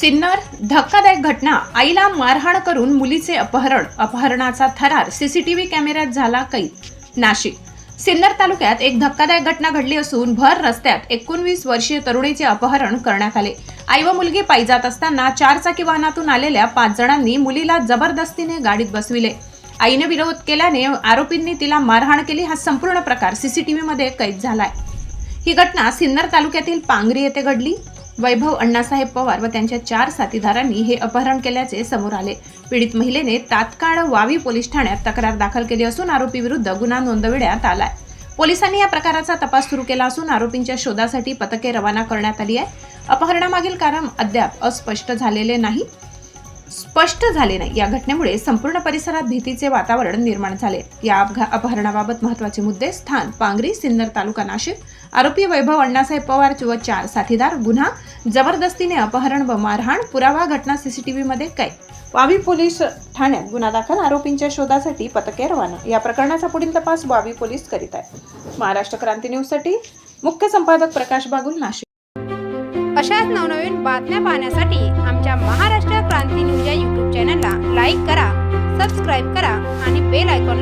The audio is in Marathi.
सिन्नर धक्कादायक घटना. आईला मारहाण करून मुलीचे अपहरण. अपहरणाचा थरार. सीसीटीव्ही कॅमेऱ्यात झाला कैद. नाशिक. सिन्नर तालुक्यात एक धक्कादायक घटना घडली असून भर रस्त्यात एकोणवीस वर्षीय तरुणीचे अपहरण करण्यात आले. आई व मुलगी पायी जात असताना चारचाकी वाहनातून आलेल्या पाच जणांनी मुलीला जबरदस्तीने गाडीत बसविले. आईने विरोध केल्याने आरोपींनी तिला मारहाण केली. हा संपूर्ण प्रकार सीसीटीव्हीमध्ये कैद झालाय. ही घटना सिन्नर तालुक्यातील पांगरी येथे घडली. वैभव अण्णासाहेब पवार व त्यांच्या चार साथीदारांनी हे अपहरण केल्याचे समोर आले. पीडित महिलेने तात्काळ वावी पोलीस ठाण्यात तक्रार दाखल केली असून आरोपी विरुद्ध गुन्हा नोंदविण्यात आलाय. पोलिसांनी या प्रकाराचा तपास सुरू केला असून आरोपींच्या शोधासाठी पथके रवाना करण्यात आली आहे. अपहरणामागील कारण अद्याप अस्पष्ट झालेले नाही. स्पष्ट झाले नाही. या घटनेमुळे संपूर्ण परिसरात भीतीचे वातावरण निर्माण झाले. या अपहरणाबाबत महत्त्वाचे मुद्दे स्थान पांगरी सिन्नर तालुका नाशिक. आरोपी वैभव अण्णासाहेब पवार व चार साथीदार गुन्हा. जबरदस्तीने अपहरण व मारहाण पुरावा घटना सीसीटीव्ही मध्ये कैद. वावी पोलीस ठाण्यात गुन्हा दाखल आरोपींच्या शोधासाठी पथके रवाना. या प्रकरणाचा पुढील तपास वावी पोलीस करीत आहेत. महाराष्ट्र क्रांती न्यूजसाठी मुख्य संपादक प्रकाश बागुल नाशिक. अशाच नवनवीन बातम्या पाहण्यासाठी लाईक करा सबस्क्राईब करा आणि बेल आयकॉनला